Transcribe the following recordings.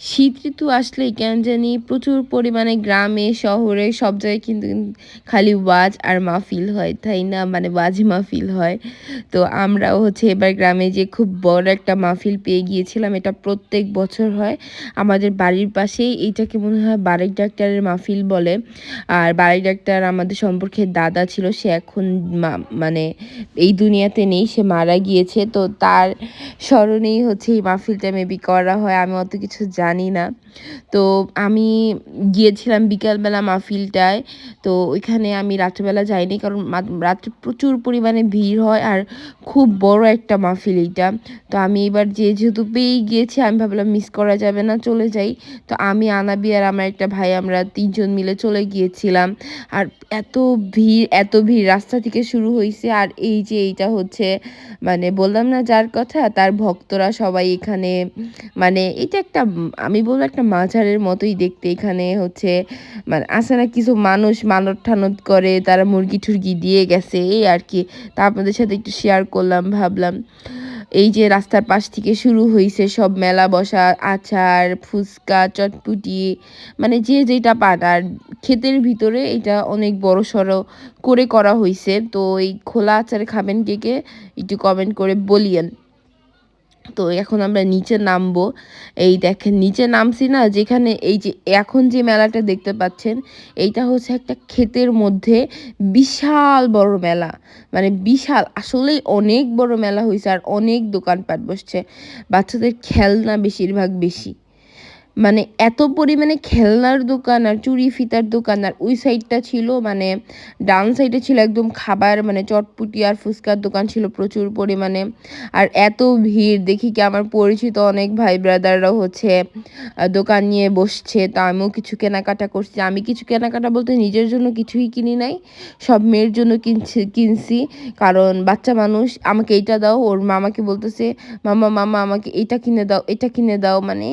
শীত ঋতু আসলেই কেন জানি প্রচুর পরিমাণে গ্রামে, শহরে সব জায়গায় কিন্তু খালি ওয়াজ আর মাহফিল হয়, তাই না? মানে ওয়াজ মাহফিল হয়। তো আমরাও হচ্ছে এবার গ্রামে যে খুব বড় একটা মাহফিল পেয়ে গিয়েছিলাম, এটা প্রত্যেক বছর হয়। আমাদের বাড়ির পাশেই এইটাকে মনে হয় বাড়ির ডাক্তারের মাহফিল বলে। আর বাড়ির ডাক্তার আমাদের সম্পর্কে দাদা ছিল, সে এখন মানে এই দুনিয়াতে নেই, সে মারা গিয়েছে। তো তার স্মরণেই হচ্ছে এই মাহফিলটা মেবি করা হয়। আমি অত কিছু জানি না। তো আমি গিয়েছিলাম বিকালবেলা মাহফিলটায়। তো ওইখানে আমি রাত্রেবেলা যাইনি কারণ রাত্রে প্রচুর পরিমাণে ভিড় হয় আর খুব বড় একটা মাহফিল এইটা। তো আমি এবার যে যেহেতু পেয়েই গিয়েছি, আমি ভাবলাম মিস করা যাবে না, চলে যাই। তো আমি, আনাবি আর আমার একটা ভাই আমরা তিনজন মিলে চলে গিয়েছিলাম। আর এত ভিড় এত ভিড় রাস্তা থেকে শুরু হয়েছে আর এই যে এইটা হচ্ছে মানে বললাম না যার কথা, তার ভক্তরা সবাই এখানে মানে এটা একটা আমি বলব একটা মাঝারের মতোই দেখতে। এখানে হচ্ছে মানে আসে না কিছু মানুষ মানত ঠানত করে, তারা মুরগি টুরগি দিয়ে গেছে, এই আর কি। তা আপনাদের সাথে একটু শেয়ার করলাম, ভাবলাম। এই যে রাস্তার পাশ থেকে শুরু হয়েছে সব মেলা বসা, আচার, ফুচকা, চটপুটি মানে যে যেটা পান। আর ক্ষেতের ভিতরে এটা অনেক বড় সড়ো করে করা হয়েছে তো এই খোলা আচার খাবেন কে কে, একটু কমেন্ট করে বলিয়েন। তো এখন আমরা নিচে নামবো। এই দেখেন, নিচে নামছি না, যেখানে এই যে এখন যে মেলাটা দেখতে পাচ্ছেন, এইটা হচ্ছে একটা ক্ষেতের মধ্যে বিশাল বড় মেলা। মানে বিশাল, আসলেই অনেক বড় মেলা হয়েছে আর অনেক দোকানপাট বসছে। বাচ্চাদের খেলনা বেশিরভাগ বেশি। মানে এত পরিমাণে খেলনার দোকান আর চুরি ফিতার দোকান, আর ওই সাইডটা ছিল মানে ডান সাইডে ছিল একদম খাবার মানে চটপুটি আর ফুচকার দোকান ছিল প্রচুর পরিমাণে। আর এত ভিড়, দেখি কি আমার পরিচিত অনেক ভাই ব্রাদাররাও হচ্ছে দোকান নিয়ে বসছে। তা আমিও কিছু কেনাকাটা করছি। আমি কিছু কেনাকাটা বলতে নিজের জন্য কিছুই কিনি নাই, সব মেয়ের জন্য কিনছি কিনছি। কারণ বাচ্চা মানুষ, আমাকে এইটা দাও, ওর মামাকে বলতেছে, মামা মামা, আমাকে এটা কিনে দাও, এটা কিনে দাও। মানে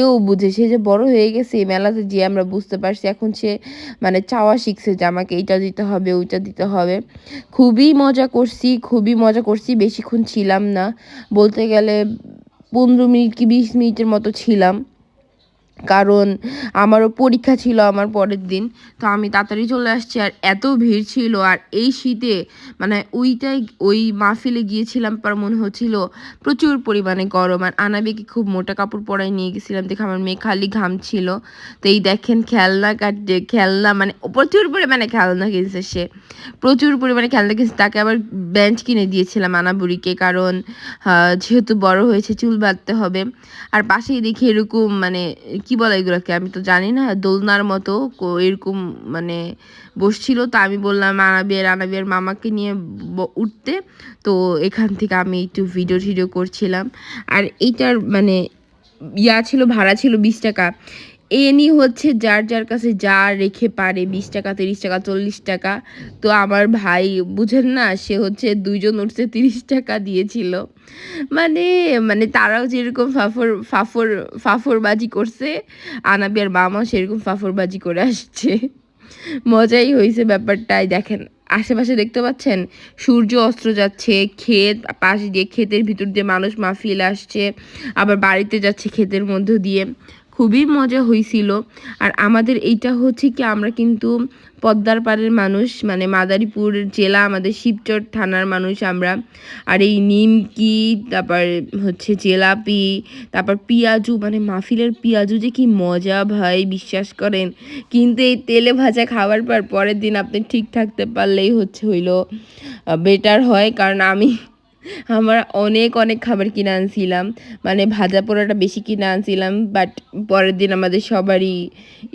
সেও বুঝে সে যে বড় হয়ে গেছে, এই মেলাতে যে আমরা বুঝতে পারছি এখন সে মানে চাওয়া শিখছে যে আমাকে এইটা দিতে হবে, ওইটা দিতে হবে। খুবই মজা করছি, খুবই মজা করছি, বেশিক্ষণ ছিলাম না। বলতে গেলে পনেরো মিনিট কি বিশ মিনিটের মতো ছিলাম। কারণ আমারও পরীক্ষা ছিল আমার পরের দিন, তো আমি তাড়াতাড়ি চলে আসছি আর এত ভিড় ছিল আর এই শীতে মানে ওইটাই, ওই মাহফিলে গিয়েছিলাম পর মনে হচ্ছিল প্রচুর পরিমাণে গরম আর আনাবিকে খুব মোটা কাপড় পরাই নিয়ে গেছিলাম, দেখে আমার মেয়ে খালি ঘাম ছিল। তো এই দেখেন খেলনা কাটে খেলনা মানে প্রচুর পরিমাণে খেলনা কিনছে সে, প্রচুর পরিমাণে খেলনা কিনছে, তাকে আবার বেঞ্চ কিনে দিয়েছিলাম আনাবুড়িকে কারণ যেহেতু বড় হয়েছে চুল বাঁধতে হবে। আর পাশেই দেখি এরকম মানে কি বলে এগুলোকে? আমি তো জানি না, দোলনার মতো এরকম মানে বসছিল। তো আমি বললাম আনাবিয়ার আনাবিয়ার মামাকে নিয়ে উঠতে। তো এখান থেকে আমি একটু ভিডিও টিডিও করছিলাম। আর এইটার মানে ইয়া ছিল, ভাড়া ছিল বিশ টাকা। এনি হচ্ছে যার যার কাছে যা রেখে পারে, বিশ টাকা, তিরিশ টাকা, চল্লিশ টাকা। তো আমার ভাই, বুঝেন না, সে হচ্ছে দুইজন উঠছে তিরিশ টাকা দিয়েছিল। মানে মানে তারাও যেরকম ফাফর ফাফর, ফাফরবাজি করছে, আনাবি আর মামাও সেরকম ফাফরবাজি করে আসছে। মজাই হয়েছে ব্যাপারটাই, দেখেন। আশেপাশে দেখতে পাচ্ছেন, সূর্য অস্ত্র যাচ্ছে, ক্ষেত পাশ দিয়ে, ক্ষেতের ভিতর দিয়ে মানুষ মাফিল আসছে, আবার বাড়িতে যাচ্ছে ক্ষেতের মধ্য দিয়ে। খুবই মজা হয়েছিল আর আমাদের এইটা হচ্ছে কি, আমরা কিন্তু পদ্মার পাড়ের মানুষ মানে মাদারীপুর জেলা আমাদের শিবচর থানার মানুষ আমরা। আর এই নিমকি, তারপর হচ্ছে জেলাপি, তারপর পিয়াজু মানে মাহফিলের পিয়াজু যে কি মজা ভাই, বিশ্বাস করেন। কিন্তু এই তেলে ভাজা খাওয়ার পর পরের দিন আপনি ঠিক থাকতে পারলেই হচ্ছে হইল বেটার হয়। কারণ আমি আমরা অনেক অনেক খাবার কিনে আনছিলাম। মানে ভাজা পোড়াটা বেশি কিনে আনছিলাম বাট পরের দিন আমাদের সবারই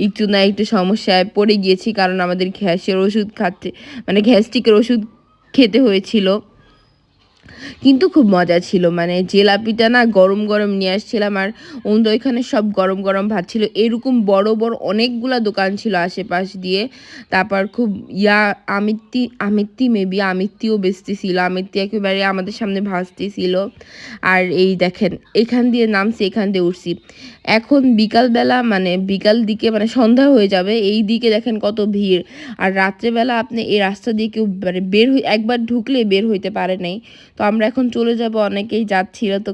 একটু না একটু সমস্যায় পড়ে গিয়েছি, কারণ আমাদের গ্যাসের ওষুধ খাচ্ছে মানে গ্যাস্ট্রিকের ওষুধ খেতে হয়েছিল। কিন্তু খুব মজা ছিল। মানে জেলাপিটা না গরম গরম নিয়ে আসছিলাম আর ওদের ওইখানে সব গরম গরম ভাত ছিল। এরকম বড় বড় অনেকগুলা দোকান ছিল আশেপাশ দিয়ে। তারপর খুব ইয়া আমিত্তি আমিত্তি মেবি আমিত্তিও বেচতেছিল আমিত্তি একেবারে আমাদের সামনে ভাসতেছিল আর এই দেখেন, এখান দিয়ে নামছি, এখান দিয়ে উঠছি। এখন বিকালবেলা মানে বিকাল দিকে মানে সন্ধ্যা হয়ে যাবে। এই দিকে দেখেন কত ভিড়। আর রাত্রেবেলা আপনি এই রাস্তা দিয়ে কেউ মানে বের হই একবার ঢুকলে বের হইতে পারে নাই। তো আমরা এখন চলে যাব অনেকেই যাচ্ছিল তো